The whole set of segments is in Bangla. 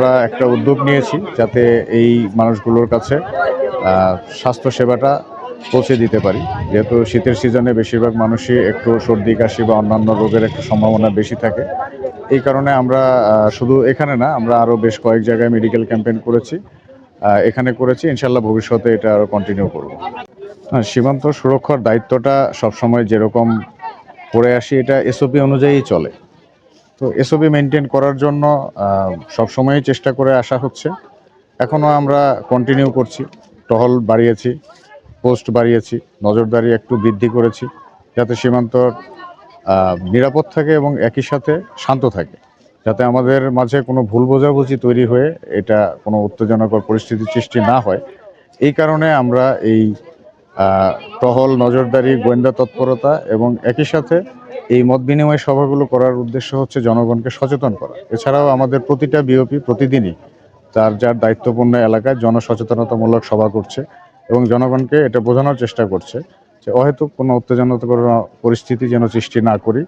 আমরা একটা উদ্যোগ নিয়েছি যাতে এই মানুষগুলোর কাছে আহ, স্বাস্থ্য সেবাটা পৌঁছে দিতে পারি। যেহেতু শীতের সিজনে বেশিরভাগ মানুষই একটু সর্দি কাশি বা অন্যান্য রোগের একটা সম্ভাবনা বেশি থাকে। এই কারণে আমরা শুধু এখানে না আমরা আরও বেশ কয়েক জায়গায় মেডিকেল ক্যাম্পেইন করেছি। এখানে করেছি ইনশাল্লাহ ভবিষ্যতে এটা আরও কন্টিনিউ করব। হ্যাঁ সীমান্ত সুরক্ষার দায়িত্বটা সবসময় যেরকম করে আসি এটা এসওপি অনুযায়ী চলে। তো এসওপি মেনটেন করার জন্য সবসময়ই চেষ্টা করে আসা হচ্ছে। এখনও আমরা কন্টিনিউ করছি, টহল বাড়িয়েছি পোস্ট বাড়িয়েছি, নজরদারি একটু বৃদ্ধি করেছি, যাতে সীমান্ত নিরাপদ থাকে এবং একই সাথে শান্ত থাকে, যাতে আমাদের মাঝে কোনো ভুল বোঝাবুঝি তৈরি হয়ে এটা কোনো উত্তেজনাকর পরিস্থিতির সৃষ্টি না হয়। এই কারণে আমরা এই টহল নজরদারি, গোয়েন্দা তৎপরতা এবং একই সাথে এই মত বিনিময় সভাগুলো করার উদ্দেশ্য হচ্ছে জনগণকে সচেতন করা। এছাড়াও আমাদের প্রতিটা বিওপি প্রতিদিনই তার, যার দায়িত্বপূর্ণ এলাকায় জনসচেতনতামূলক সভা করছে এবং জনগণকে এটা বোঝানোর চেষ্টা করছে যে অহেতুক কোনো উত্তেজনাকর পরিস্থিতি যেন সৃষ্টি না করি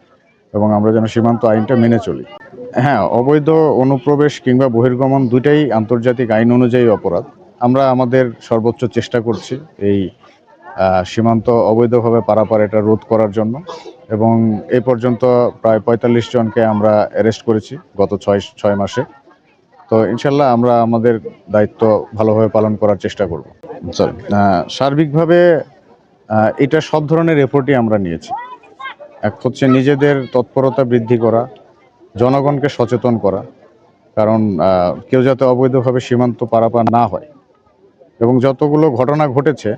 এবং আমরা যেন সীমান্ত আইনটা মেনে চলি। হ্যাঁ অবৈধ অনুপ্রবেশ কিংবা বহির্গমন দুইটাই আন্তর্জাতিক আইন অনুযায়ী অপরাধ। আমরা আমাদের সর্বোচ্চ চেষ্টা করছি এই সীমান্ত অবৈধভাবে পারাপার এটা রোধ করার জন্য। এবং এই পর্যন্ত প্রায় পঁয়তাল্লিশ জনকে আমরা অ্যারেস্ট করেছি গত ছয় ছয় মাসে। তো ইনশাল্লাহ আমরা আমাদের দায়িত্ব ভালোভাবে পালন করার চেষ্টা করব। সার্বিকভাবে এটা সব ধরনের রেপোর্টই আমরা নিয়েছি। এক হচ্ছে নিজেদের তৎপরতা বৃদ্ধি করা জনগণকে সচেতন করা কারণ কেউ যাতে অবৈধভাবে সীমান্ত পারাপার না হয়। এবং যতগুলো ঘটনা ঘটেছে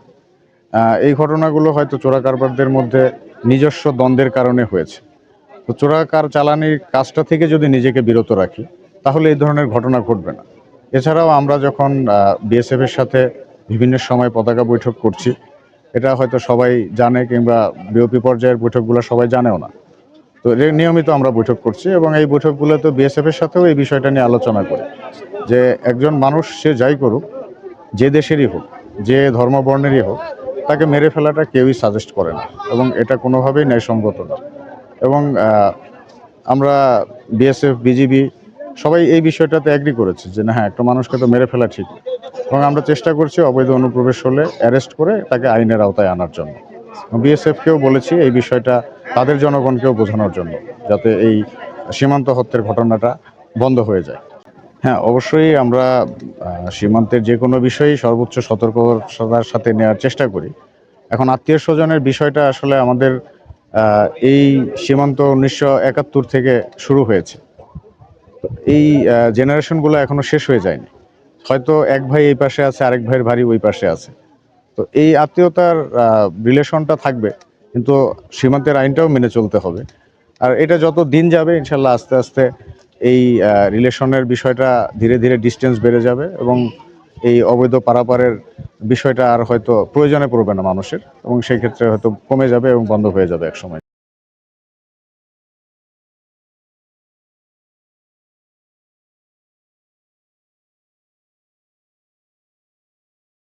এই ঘটনাগুলো হয়তো চোরা কারবারদের মধ্যে নিজস্ব দ্বন্দ্বের কারণে হয়েছে। তো চোরা কার চালানির কাজটা থেকে যদি নিজেকে বিরত রাখি, তাহলে এই ধরনের ঘটনা ঘটবে না। এছাড়াও আমরা যখন বিএসএফ এর সাথে বিভিন্ন সময় পতাকা বৈঠক করছি, এটা হয়তো সবাই জানে কিংবা বিওপি পর্যায়ের বৈঠকগুলো সবাই জানেও না। তো নিয়মিত আমরা বৈঠক করছি এবং এই বৈঠকগুলোতে বিএসএফ এর সাথেও এই বিষয়টা নিয়ে আলোচনা করি যে একজন মানুষ সে যাই করুক, যে দেশেরই হোক, যে ধর্মবর্ণেরই হোক তাকে মেরে ফেলাটা কেউই সাজেস্ট করে না এবং এটা কোনোভাবেই ন্যায়সঙ্গত না। এবং আমরা বিএসএফ বিজিবি সবাই এই বিষয়টাতে অ্যাগ্রি করেছে যে না হ্যাঁ একটা মানুষকে তো মেরে ফেলা ঠিক এবং আমরা চেষ্টা করছি অবৈধ অনুপ্রবেশ হলে অ্যারেস্ট করে তাকে আইনের আওতায় আনার জন্য। বিএসএফকেও বলেছি এই বিষয়টা তাদের জনগণকেও বোঝানোর জন্য যাতে এই সীমান্ত হত্যার ঘটনাটা বন্ধ হয়ে যায়। হ্যাঁ অবশ্যই আমরা সীমান্তের যে কোনো বিষয়েই সর্বোচ্চ সতর্কতার সাথে নেওয়ার চেষ্টা করি। এখন আত্মীয় স্বজনের বিষয়টা আসলে আমাদের এই সীমান্ত উনিশশো একাত্তর থেকে শুরু হয়েছে। এই জেনারেশনগুলো এখনও শেষ হয়ে যায়নি। হয়তো এক ভাই এই পাশে আছে, আরেক ভাইয়ের ভারী ওই পাশে আছে। তো এই আত্মীয়তার রিলেশনটা থাকবে, কিন্তু সীমান্তের আইনটাও মেনে চলতে হবে। আর এটা যত দিন যাবে, ইনশাল্লাহ আস্তে আস্তে এই রিলেশনের বিষয়টা ধীরে ধীরে ডিস্টেন্স বেড়ে যাবে এবং এই অবৈধ পারাপারের বিষয়টা আর হয়তো প্রয়োজনে পড়বে না মানুষের এবং সেই ক্ষেত্রে হয়তো কমে যাবে এবং বন্ধ হয়ে যাবে এক সময়